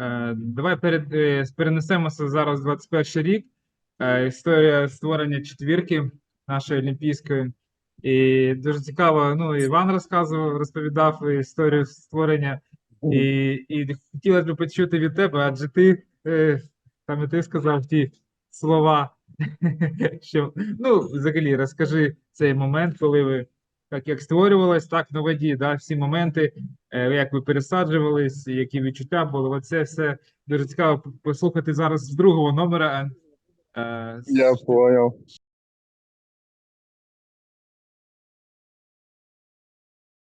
Е, Давай перед, е, перенесемося зараз 21 рік. Е, Історія створення четвірки нашої олімпійської. І дуже цікаво, ну, Іван розказував, розповідав історію створення. І, і хотілося б почути від тебе, адже ти, е, і ти сказав ті слова, що, ну, взагалі, розкажи цей момент, коли ви так як створювалось, так на воді, да, всі моменти, е, як ви пересаджувались, які відчуття були. Оце все дуже цікаво послухати зараз з другого номера. Е, Я понял.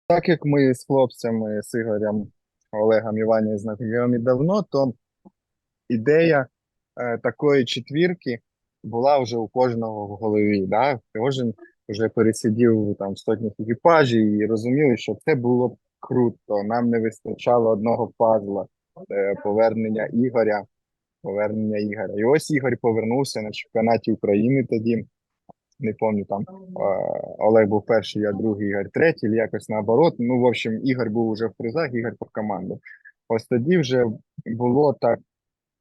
Так як ми з хлопцями, з Ігорем, Олегом Івані знайомі давно, то ідея е, такої четвірки була вже у кожного в голові. Да? Кожен вже пересидів там в сотнях екіпажів і розуміли, що це було б круто. Нам не вистачало одного пазла е, повернення Ігоря. Повернення Ігоря. І ось Ігор повернувся на чемпіонаті України тоді. Не пам'ятаю, там Олег був перший, я другий, Ігор третій, якось наоборот. Ну, в общем, Ігор був уже в призах, Ігор по команду. Ось тоді вже було так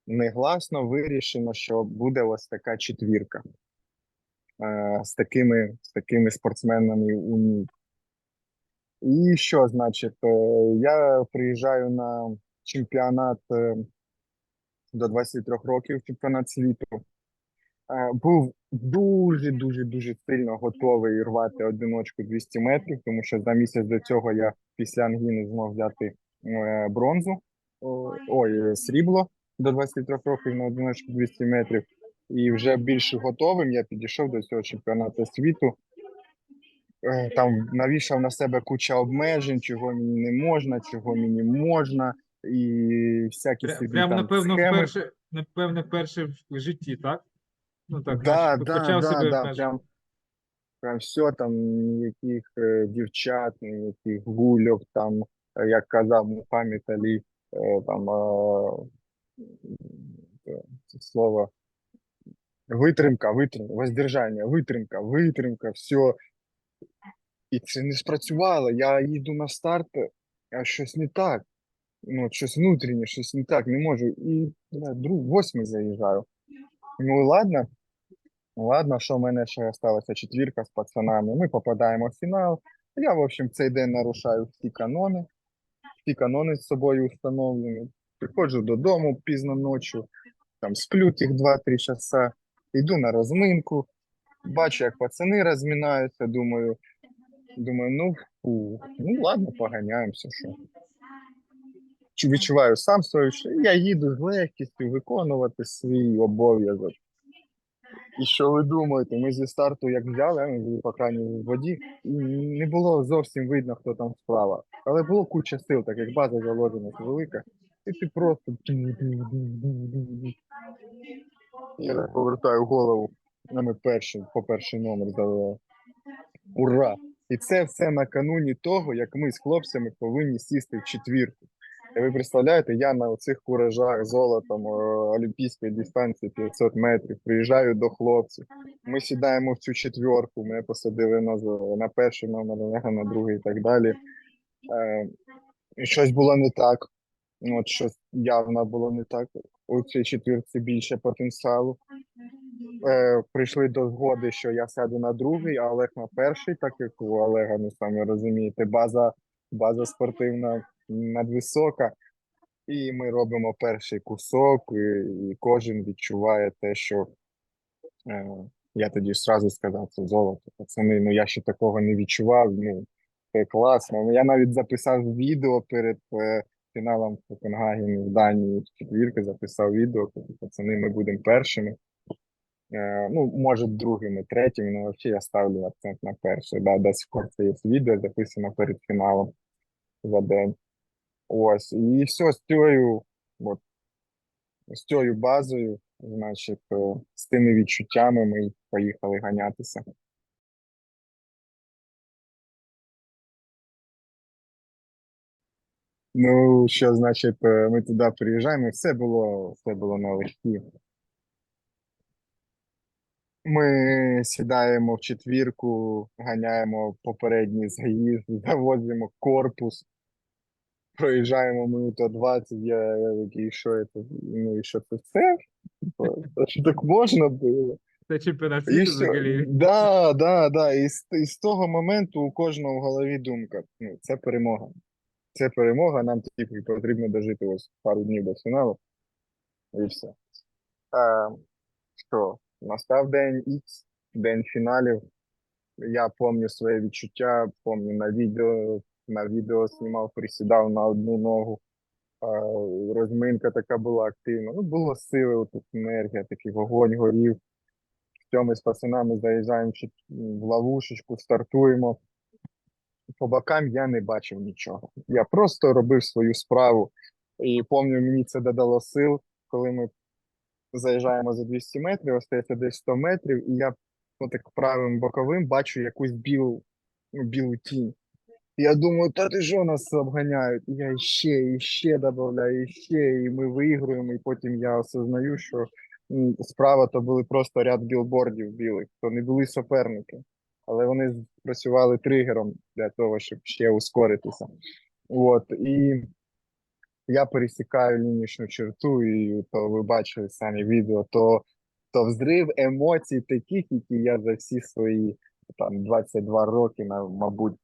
негласно вирішено, що буде ось така четвірка з такими, з такими спортсменами у ній. І що, значить, е, я приїжджаю на чемпіонат е, до 23 років, чемпіонат світу. Е, Був дуже, дуже, сильно готовий рвати одиночку 200 метрів, тому що за місяць до цього я після ангіни змог взяти е, бронзу, ой, е, срібло до 23 років на одиночку 200 метрів. І вже більш готовим я підійшов до цього чемпіонату світу. Е, Там навішав на себе куча обмежень, чого мені не можна, чого мені можна, і всякі собі Прямо, там напевно, схеми. вперше, напевно, вперше в житті, так? Ну так, Да, да, почав да, себе да, прям, прям все там, ніяких е, дівчат, ніяких гульок, там, е, як казав Мухаммед Алі, е, там, е, це слово, витримка, витримка, воздержання, витримка, витримка, все. І це не спрацювало. Я їду на старт, а щось не так. Ну, щось внутрішнє, щось не так, не можу. І бля, друг, восьмий заїжджаю. Ну, ладно. Ладно, що в мене ще залишилася четвірка з пацанами. Ми попадаємо в фінал. Я, в общем, цей день нарушаю всі канони. Всі канони з собою встановлені. Приходжу додому пізно ночі, там сплю тих 2-3 часа, йду на розминку, бачу, як пацани розминаються, думаю, думаю, ну фу, ну ладно, поганяємося. Що. Чу- Відчуваю сам свою, що я їду з легкістю виконувати свій обов'язок. І що ви думаєте, ми зі старту як взяли, ми були по крайній воді, і не було зовсім видно, хто там справа. Але було куча сил, так як база заложена велика, і ти просто я повертаю голову. Ми перший, по перший номер завели. Ура! І це все накануні того, як ми з хлопцями повинні сісти в четвірку. І ви представляєте, я на оцих куражах золотом е, олімпійської дистанції 500 метрів приїжджаю до хлопців. Ми сідаємо в цю четвірку, мене посадили на, на перший номер, на другий і так далі. Е, і щось було не так. От щось явно було не так. У цій четвірці більше потенціалу. Е, прийшли до згоди, що я сяду на другий, а Олег на перший, так як у Олега, ну самі розумієте, база, база спортивна надвисока. І ми робимо перший кусок, і, і кожен відчуває те, що е, я тоді зразу сказав, це золото. Пацани, ну я ще такого не відчував. Ну, це класно. Я навіть записав відео перед е, фіналом в Копенгагені в Данії з четвірки, записав відео, кажу, пацани, ми будемо першими. Е, ну, може, другими, третіми, ну, взагалі я ставлю акцент на перше. Да, до сих пор є відео, записано перед фіналом за день. Ось, і все з цією, от, з цією базою, значить, е, з тими відчуттями ми поїхали ганятися. Ну, що значить, е, ми туди приїжджаємо, і все було, все було налегкі. Ми сідаємо в четвірку, ганяємо попередній заїзд, завозимо корпус. проїжджаємо минута 20, я, я такий, що це? Ну і що це все? Типу, Що так можна було? Це чемпіонат світу взагалі. Да, да, да. І з, і з того моменту у кожного в голові думка. Ну, це перемога. Це перемога, нам тільки потрібно дожити ось пару днів до фіналу. І все. А, що, настав день X, день фіналів. Я пам'ятаю своє відчуття, пам'ятаю на відео, на відео знімав, присідав на одну ногу. А, розминка така була активна. Ну, було сили, тут енергія, такий вогонь горів. Все, ми з пацанами заїжджаємо в ловушечку, стартуємо. По бокам я не бачив нічого. Я просто робив свою справу. І пам'ятаю, мені це додало сил, коли ми заїжджаємо за 200 метрів, остається десь 100 метрів, і я ну, так правим боковим бачу якусь білу, ну, білу тінь. Я думаю, та ти що нас обганяють? І я ще, і ще додаю, і ще, і ми виіграємо, і потім я осознаю, що справа то були просто ряд білбордів білих, то не були суперники. Але вони працювали тригером для того, щоб ще ускоритися. От, і я пересікаю лінічну черту, і то ви бачили самі відео, то, то взрив емоцій таких, які я за всі свої там 22 роки, мабуть,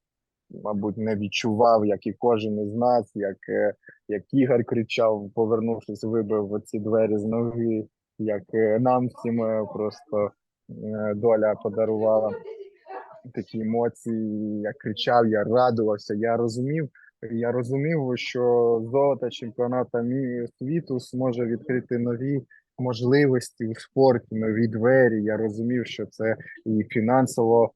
мабуть, не відчував, як і кожен із нас, як, е, як Ігор кричав, повернувшись, вибив ці двері з ноги, як е, нам всім е, просто доля подарувала такі емоції. Я кричав, я радувався, я розумів. Я розумів, що золото чемпіонату світу зможе відкрити нові можливості у спорті, нові двері. Я розумів, що це і фінансово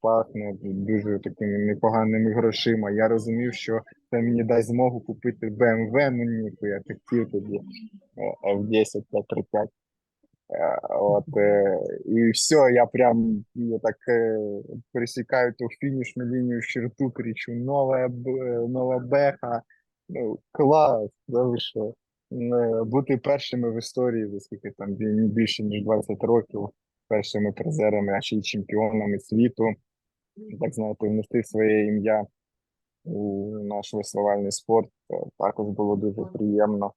пахне дуже такими непоганими грошима. Я розумів, що це мені дасть змогу купити BMW, ну ніку я хотів тоді е, F10 та 35. От, і все, я прям я так е, пересікаю ту фінішну лінію черту, кричу нова, Б- нова беха. Ну, клас, да що? Бути першими в історії, за скільки там бі- більше ніж 20 років, першими призерами, а ще й чемпіонами світу. Так знаєте, внести своє ім'я у наш веслувальний спорт також було дуже приємно.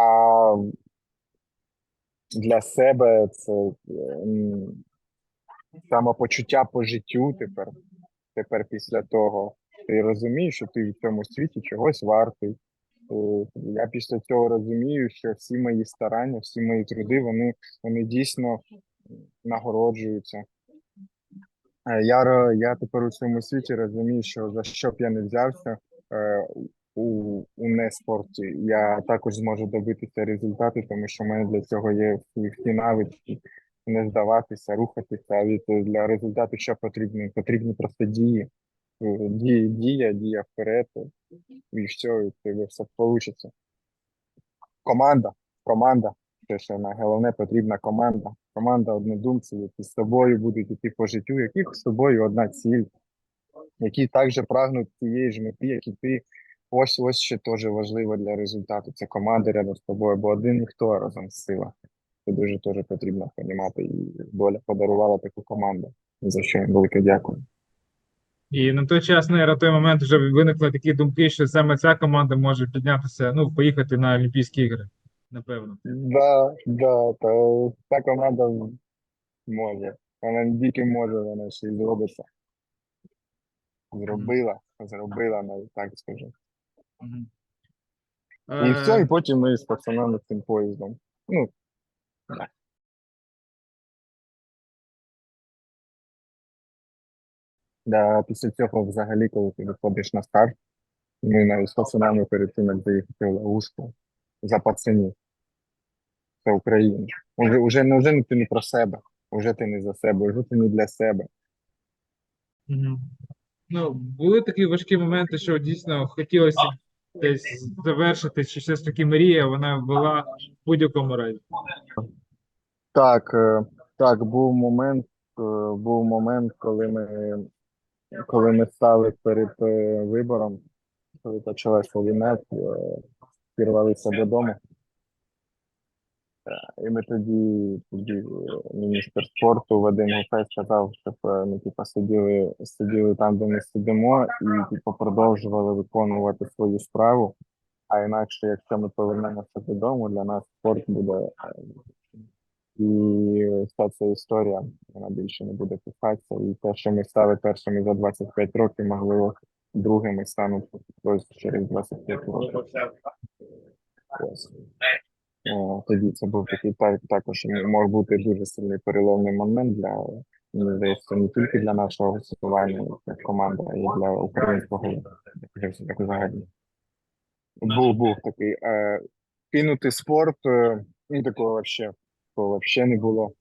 А для себе це е, самопочуття по життю тепер. Тепер після того ти розумієш, що ти в цьому світі чогось вартий. Е, Я після цього розумію, що всі мої старання, всі мої труди, вони, вони дійсно нагороджуються. Е, Я, я тепер у цьому світі розумію, що за що б я не взявся е, у, у неспорті, я також зможу добитися результату, тому що в мене для цього є всі, навички не здаватися, рухатися. Від для результату що потрібно? Потрібні просто дії. Е, Дія, дія, дія вперед, і все, і тебе все вийде. Команда, команда. Це ще на головне потрібна команда. Команда однодумців, які з тобою будуть йти по життю, яких з тобою одна ціль, які також прагнуть тієї ж мети, як і ти. Ось ось ще теж важливо для результату. Це команда рядом з тобою, бо один ніхто разом сила. Це дуже теж потрібно розуміти. І доля подарувала таку команду. За що їм велике дякую. І на той час, ну, на той момент вже виникли такі думки, що саме ця команда може піднятися, ну, поїхати на Олімпійські ігри, напевно. Да, да, то та команда може. Вона не тільки може, вона ще й зробиться. Зробила, зробила, навіть так скажу. І Е, все, і потім ми з пацанами цим поїздом. Ну, да. Після цього взагалі, коли ти виходиш на старт, ми навіть з пацанами перед тим, як заїхати в ловушку, за пацанів. Це Україна. Уже, уже, ну, вже ти не про себе, вже ти не за себе, вже ти не для себе. Ну, були такі важкі моменти, що дійсно хотілося десь завершити, чи все ж таки мрія, вона була в будь-якому разі. Так, е, так, був момент, е, був момент, коли ми, коли ми стали перед е, вибором, коли почалась війна, пірвалися додому. І ми тоді, е, міністр спорту Вадим Гофей сказав, щоб е, ми типу, сиділи, сиділи там, де ми сидимо, і типу, продовжували виконувати свою справу. А інакше, якщо ми повернемося додому, для нас спорт буде. е, І вся ця історія вона більше не буде писатися. І те, що ми стали першими за 25 років, можливо, другими стануть ось через 25 років. Ось. О, тоді це був такий так, також мог бути дуже сильний переломний момент для мені здається, не тільки для нашого висування як команди, а й для українського як взагалі. Був був такий е, кинути спорт, е, ну такого вообще, такого вообще не було.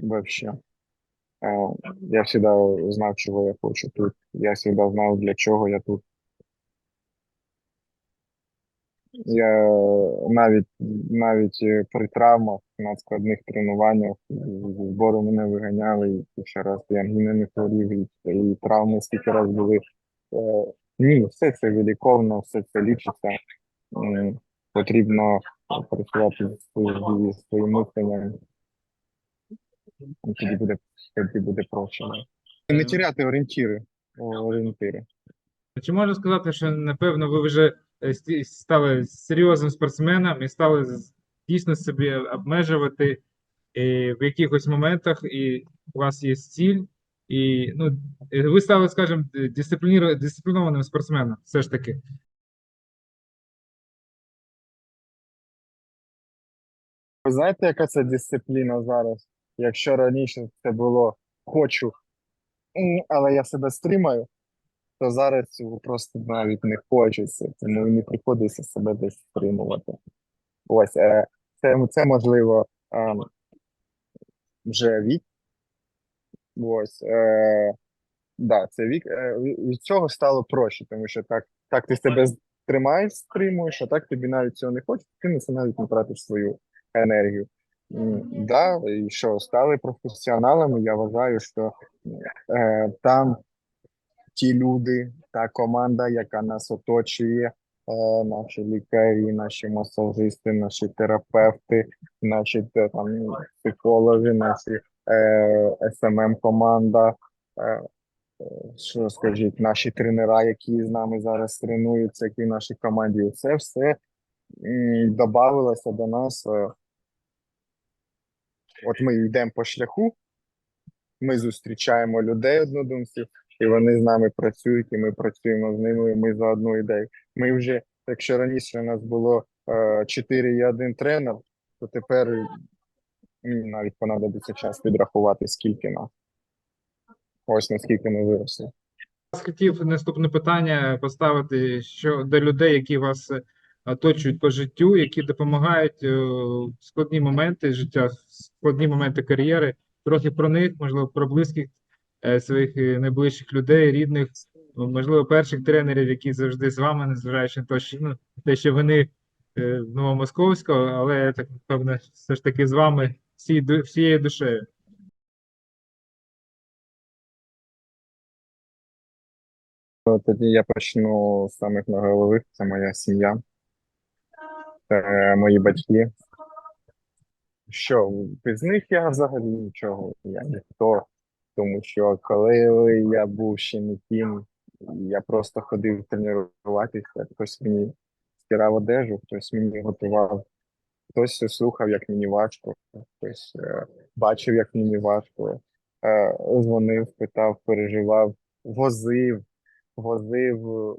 Вообще. Е, я завжди знав, чого я хочу тут. Я завжди знав, для чого я тут. Я навіть навіть е, при травмах на складних тренуваннях збору мене виганяли, і ще раз я не хворів, і, і травми скільки раз були. Е, ні, все це виліковно, все це лічиться. Потрібно працювати зі своїм своїм мисленням. Тоді буде, тоді буде проще. Не теряти орієнтири. орієнтири. Чи можна сказати, що напевно ви вже стали серйозним спортсменом і стали дійсно собі обмежувати е, в якихось моментах, і у вас є ціль, і ну, е, ви стали, скажімо, дисциплінованим спортсменом, все ж таки. Ви знаєте, яка це дисципліна зараз? Якщо раніше це було хочу, але я себе стримаю, то зараз цього просто навіть не хочеться, тому і не приходиться себе десь стримувати. Ось е, це, це можливо вже вік. Ось е, да, це вік. Е, від цього стало проще, тому що так, так ти себе тримаєш, стримуєш, а так тобі навіть цього не хочеться, ти на це навіть не тратиш свою енергію. Да, і що стали професіоналами, я вважаю, що е, там ті люди, та команда, яка нас оточує, е, наші лікарі, наші масажисти, наші терапевти, наші там ну, психологи, наші е, СММ команда. Е, е, що скажіть, наші тренера, які з нами зараз тренуються, які в нашій команді, це все м, додавалося до нас. е, От ми йдемо по шляху, ми зустрічаємо людей однодумців, і вони з нами працюють, і ми працюємо з ними, і ми за одну ідею. Ми вже, якщо раніше у нас було е, 4 і 1 тренер, то тепер навіть понадобиться час підрахувати, скільки нас. Ось наскільки ми виросли. Я хотів наступне питання поставити що до людей, які вас оточують по життю, які допомагають е, в складні моменти життя, складні моменти кар'єри. Трохи про них, можливо, про близьких своїх е, найближчих людей, рідних, можливо, перших тренерів, які завжди з вами, незважаючи на те, що ну, те, що вони е, Новомосковського, але я так напевно, все ж таки з вами всі, всією душею. Ну, Тоді я почну з самих наголових. Це моя сім'я, це мої батьки. Що, без них я взагалі нічого, я ніхто. Тому що коли я був ще не тим, я просто ходив тренуватися, хтось мені стирав одежу, хтось мені готував, хтось слухав, як мені важко, хтось е, бачив, як мені важко, е, дзвонив, питав, переживав, возив, возив.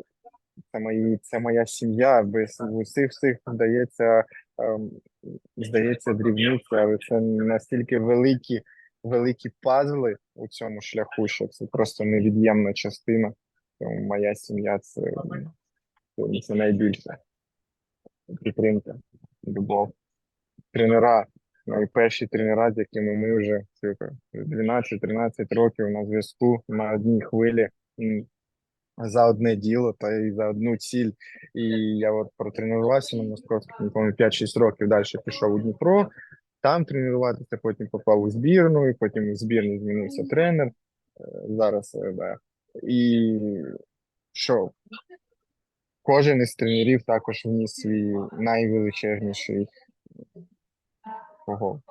Це мої, це моя сім'я. Без усіх всіх здається, ем, здається, дрібниці, але це настільки великі, великі пазли у цьому шляху, що це просто невід'ємна частина. Тому моя сім'я це, це, найбільше. Підтримка, любов. Тренера, найперші тренера, з якими ми вже 12-13 років на зв'язку на одній хвилі. за одне діло та й за одну ціль. І я от протренувався на московському, 5-6 років далі пішов у Дніпро, там тренуватися, потім попав у збірну, і потім у збірні змінився тренер. Е, Зараз, е, да. І що? Кожен із тренерів також вніс свій найвеличезніший Ого.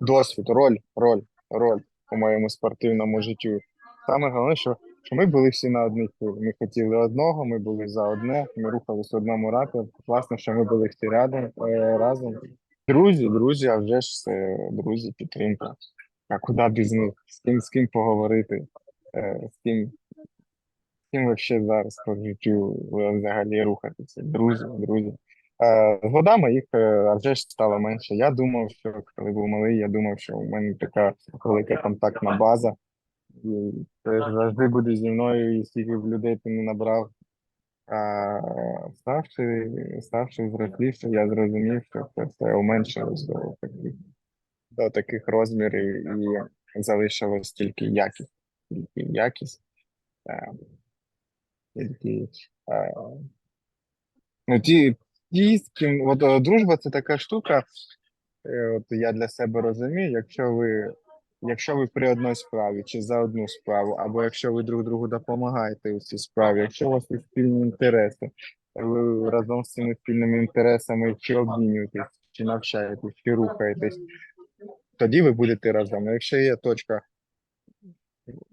Досвід, роль, роль, роль у моєму спортивному житті. Саме головне, що, що ми були всі на одній хвилі. Ми хотіли одного, ми були за одне, ми рухались в одному рапі. Класно, що ми були всі рядом, е, разом. Друзі, друзі, а вже ж це друзі, підтримка. А куди без них? З ким, з ким поговорити? Е, з ким, з ким ви ще зараз по життю взагалі рухатися? Друзі, друзі. Е, з годами їх е, а вже ж стало менше. Я думав, що коли був малий, я думав, що у мене така велика контактна база. І це ж завжди буде зі мною, і скільки б людей ти не набрав. А ставши, ставши зросліше, я зрозумів, що це все уменшилось до таких, до таких розмірів і залишилось тільки якість. Тільки якість. е, Тільки е, ну, ті, ті, з ким, от дружба це така штука, е, от я для себе розумію, якщо ви, якщо ви при одній справі чи за одну справу, або якщо ви друг другу допомагаєте у цій справі, якщо у вас є спільні інтереси, ви разом з цими спільними інтересами чи обмінюєтесь, чи навчаєтесь, чи рухаєтесь, тоді ви будете разом. Якщо є точка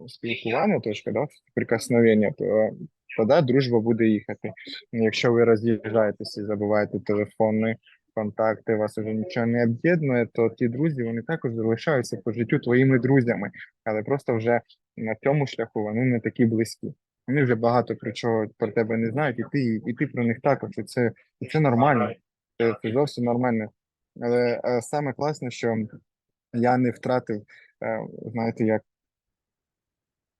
спілкування, точка, да, прикосновення, то тоді дружба буде їхати. Якщо ви роз'їжджаєтесь і забуваєте телефони, контакти, вас уже нічого не об'єднує, то ті друзі вони також залишаються по життю твоїми друзями, але просто вже на цьому шляху вони не такі близькі. Вони вже багато про чого про тебе не знають, і ти, і ти про них також. І це, і це нормально. Це, це зовсім нормально. Але е, саме класне, що я не втратив, е, знаєте, як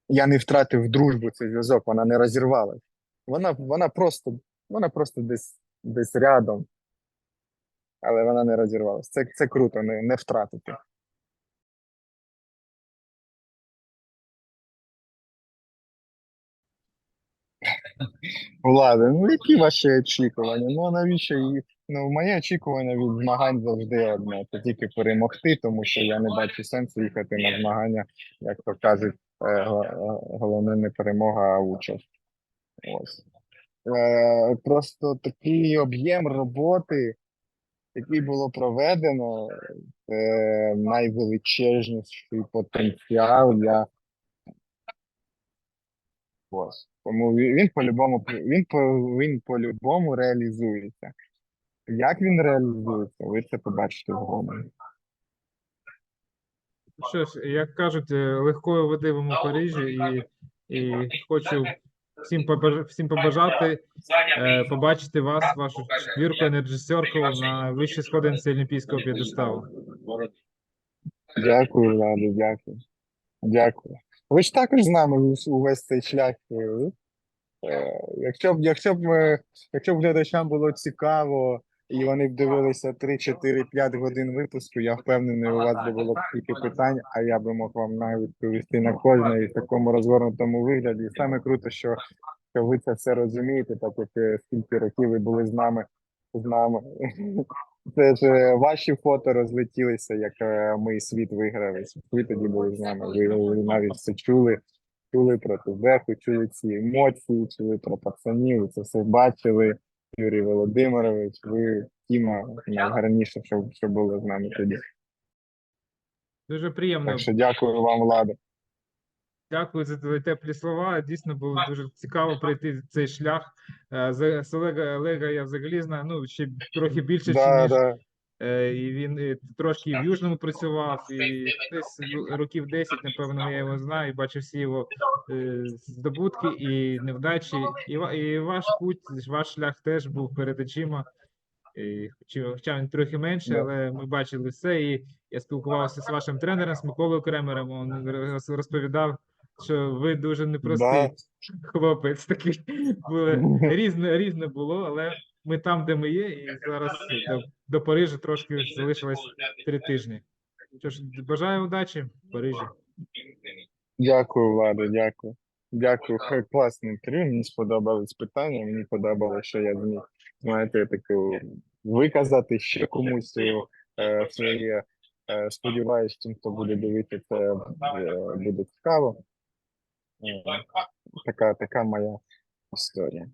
я не втратив дружбу цей зв'язок, вона не розірвалась. Вона, вона просто, вона просто десь, десь рядом, але вона не розірвалась. Це, це круто, не, не втратити. Влади, ну які ваші очікування? Ну навіщо їх? Ну, моє очікування від змагань завжди одне. Це тільки перемогти, тому що я не бачу сенсу їхати на змагання, як то кажуть, е, е, головне не перемога, а участь. Ось. Е, просто такий об'єм роботи, який було проведено, це найвеличезніший потенціал. Я ось. Тому він, по-любому він він по-любому реалізується. Як він реалізується, ви це побачите згодом. Що ж, як кажуть, е, легкої води в Парижі, і, і хочу всім всім побажати е, побачити вас, вашу четвірку, енерджистерку на вищій сходинці Олімпійського п'єдесталу. Дякую, Влади, дякую. Дякую. Ви ж також з нами увесь цей шлях. е, е, Якщо б, якщо б, якщо б глядачам було цікаво, і вони б дивилися 3, 4, 5 годин випуску, я впевнений, у вас би було б стільки питань, а я би мог вам навіть відповісти на кожне і в такому розгорнутому вигляді. І саме круто, що, що ви це все розумієте, так як е, скільки років ви були з нами з нами. Це ж е, ваші фото розлетілися, як е, ми світ виграли. Ви тоді були з нами. Ви, навіть це чули, чули про Тубеху, чули ці емоції, чули про пацанів, це все бачили. Юрій Володимирович, ви Тіма найгарніше, що, що було з нами тоді. Дуже приємно. Так що дякую вам, Влада. Дякую за твої теплі слова. Дійсно було дуже цікаво пройти цей шлях. Е, з- З Олега, Олега я взагалі знаю, ну ще трохи більше, Да, ніж да. Е, І він е, трошки і в Южному працював, і десь років 10, напевно, я його знаю, і бачив всі його е, здобутки і невдачі. І, і ваш путь, ваш шлях теж був перед очима. Хоча він трохи менше, але ми бачили все. І я спілкувався з вашим тренером, з Миколою Кремером. Він розповідав, що ви дуже непростий Да. хлопець. Такий були різне, різне було, але ми там, де ми є, і зараз до, до Парижа трошки залишилось три тижні. Що ж, бажаю удачі в Парижі. Дякую, Влада, дякую. Дякую. Хай класне інтерв'ю. Мені сподобались питання. Мені подобалося, що я зміг, знаєте, таку виказати ще комусь е, своє. Е, сподіваюсь, тим, хто буде дивитися, е, буде цікаво. Е, така, така моя історія.